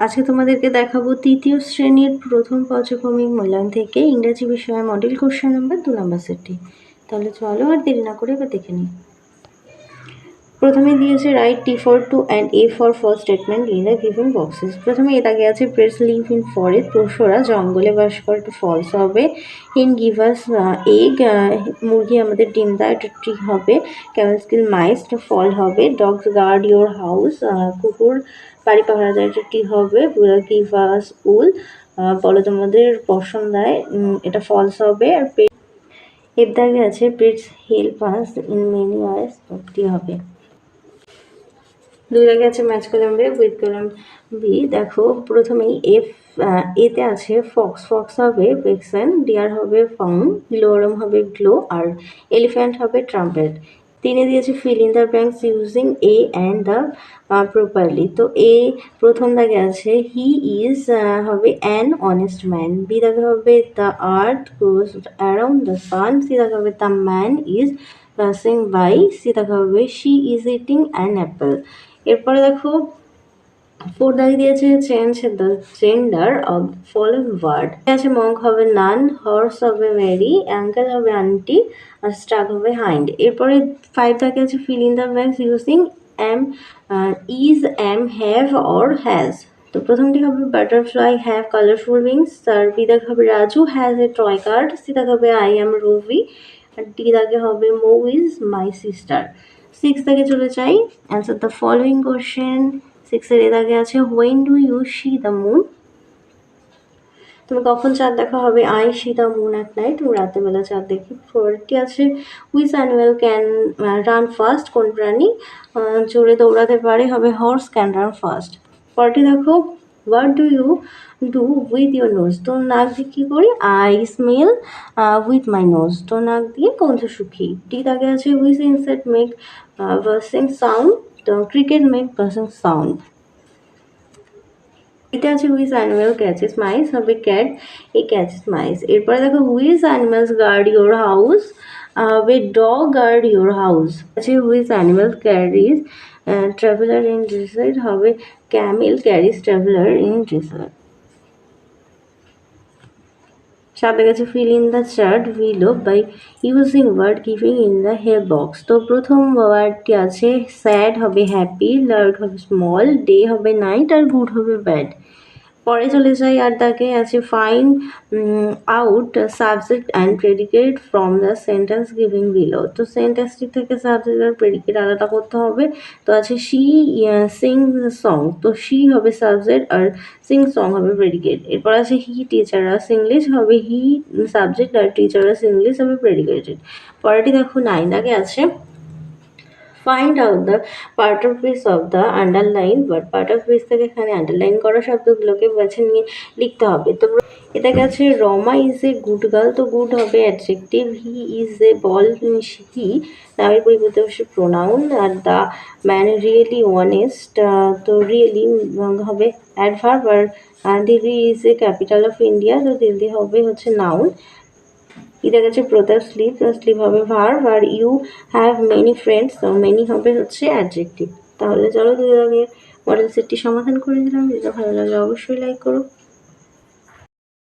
আজকে তোমাদেরকে দেখাবো তৃতীয় শ্রেণির প্রথম পর্যক্রমিক মূল্যায়ন থেকে ইংরেজি বিষয়ে মডেল কোশ্চেন নাম্বার দু নম্বর সেটটি তাহলে চলো আর দেরি না করে এবার দেখে নিই। প্রথমে দিয়েছে write T for true and F for false statement in the given boxes প্রথমে এটা আছে প্রেস লিভ ইন ফরেস্ট পশুরা জঙ্গলে বাস করে একটু ফলস হবে। ইন গিভাস এগ মুরগি আমাদের ডিম দেয়, এটা ট্রি হবে। ক্যামেস্কিল মাইস ফল হবে। ডগস গার্ড ইয়োর হাউস কুকুর বাড়ি পাহারা দেয়, এটা টি হবে। গিভাস উল বলো তোমাদের পশম দেয় এটা ফলস হবে। আর এর দাগে আছে pets help us in many ways T হবে। দুই দাগে আছে match column A with column B দেখো প্রথমেই এফ এতে আছে ফক্স ফক্স হবে ভেক্সেন ডিয়ার হবে ফাউন গ্লোরম হবে গ্লো আর এলিফ্যান্ট হবে ট্রাম্পেট তিনি দিয়েছে fill in the blanks using a and the properly তো এ প্রথম দাগে আছে হি ইজ হবে অ্যান অনেস্ট ম্যান বি দাগে হবে the earth goes around the sun C দাগে হবে the man is passing by C দাগে হবে she is eating an apple এরপরে দেখো ফোর দাগে দিয়েছে change the gender of following word আছে মঙ্ক হবে নান হর্স হবে মেরি অ্যাঙ্কেল হবে আন্টি আর স্টাক হবে হাইন্ড এরপরে ফাইভ দাগে আছে fill in the blanks using am is am have or has তো প্রথমটি হবে বাটারফ্লাই হ্যাভ কালারফুল উইংস তার বি দাগ হবে Raju has a toy car C দাগ হবে আই এম রবি আর ডি দাগে হবে মো ইজ মাই সিস্টার। সিক্স থেকে চলে যাই। অ্যান্সার দ্য ফলোয়িং কোশ্চেন সিক্সের এর আগে আছে when do you see the moon তুমি কখন চাঁদ দেখা হবে I see the moon at night তুমি রাতেরবেলা চাঁদ দেখি। ফোরটি আছে which animal can run fast কোন প্রাণী জোরে দৌড়াতে পারে, হবে হর্স ক্যান রান ফাস্ট পরটি দেখো what do you do with your nose তোর নাক দিয়ে কী করি I smell with my nose তোর নাক দিয়ে গন্ধ সুখী টি আগে আছে which insect make buzzing sound তো ক্রিকেট মেক ভার্সিং সাউন্ড এটা আছে হুইজ অ্যানিমেল ক্যাচেস মাইস হবে ক্যাট এ ক্যাচেস মাইস এরপরে দেখো which animals guard your house হবে ডগ গার্ড ইউর হাউস আছে which animals carries traveller in desert হবে camel carries traveller in desert সাথে গেছে fill in the chart below by using word giving in the help box তো প্রথম ওয়ার্ডটি আছে sad হবে হ্যাপি লার্ড হবে স্মল ডে হবে নাইট আর গুড হবে ব্যাড পরে চলে যাই আর তাকে আছে find out subject and predicate from the sentence giving below তো সেন্টেন্সটি থেকে সাবজেক্ট আর প্রেডিকেট আলাদা করতে হবে। তো আছে শি সিং সং তো শি হবে সাবজেক্ট আর সিং সং হবে প্রেডিকেট এরপর আছে হি টিচারাস ইংলিশ হবে হি সাবজেক্ট আর টিচারাস ইংলিশ হবে প্রেডিকেটেড পরেরটি দেখো নাইন আগে আছে। Find out the part of speech of the underline but part of speech থেকে এখানে আন্ডারলাইন করা শব্দগুলোকে বেছে নিয়ে লিখতে হবে। তো এটা গেছে Rama is a good girl তো গুড হবে adjective he is a ball he নামের পরিবর্তে হচ্ছে প্রোনাউন আর দ্য ম্যান রিয়েলি অনেস্ট তো রিয়েলি হবে adverb R Delhi is a capital of India তো দিল্লি হবে হচ্ছে নাউন ইদার গেছে প্রতাপ স্লিপ স্লিপ হবে ভার্ভ আর ইউ হ্যাভ মেনি ফ্রেন্ডস তো মেনি হবে হচ্ছে অ্যাডজেক্টিভ তাহলে চলো দুই মডেল সেটটি সমাধান করে দিলাম যেটা ভালো লাগলে অবশ্যই লাইক করো।